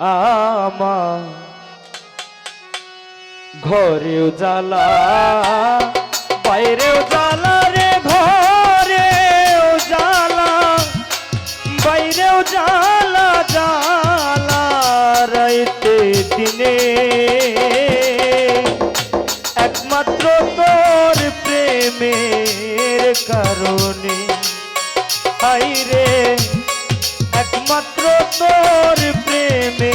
আমা ঘরেও জ্বালা বাইরেও জ্বালা রে ঘরেও জ্বালা বাইরেও জ্বালা জ্বালা রাইতে দিনে। একমাত্র তোর প্রেমের কারণে। হাই একমাত্র তোর প্রেমে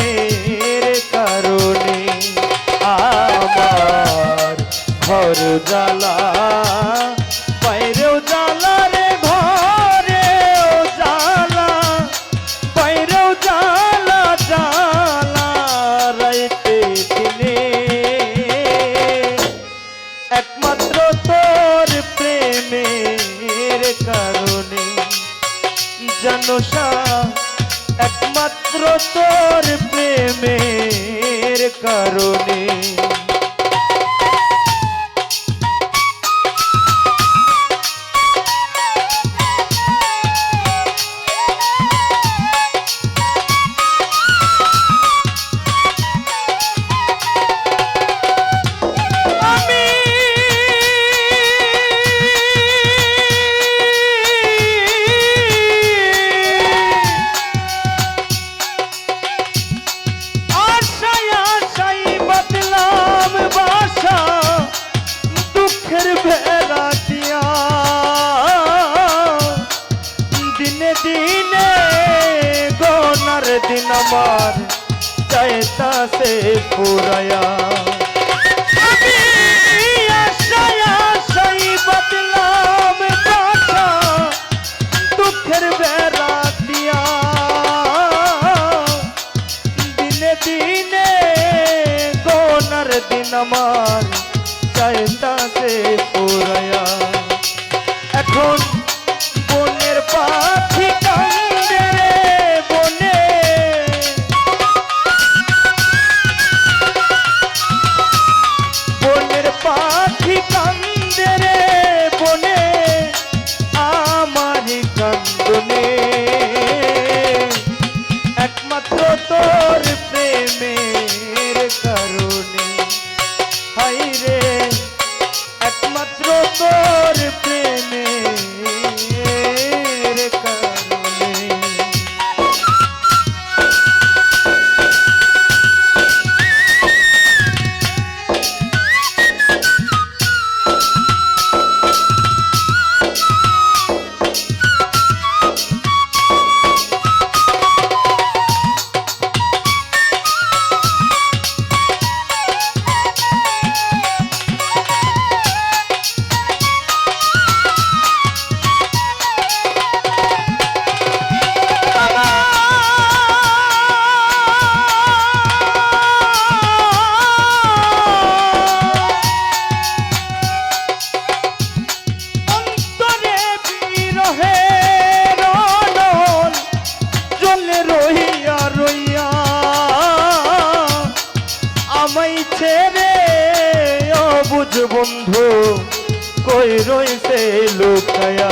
মনসা একমাত্র তোর প্রেমের কারণে। আমার চাইতা সে পুরায়া। দিন আমার চাইতা সে পুরায়া। এখন বুঝ বন্ধু কই রইছে লুকায়া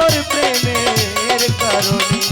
ধরণী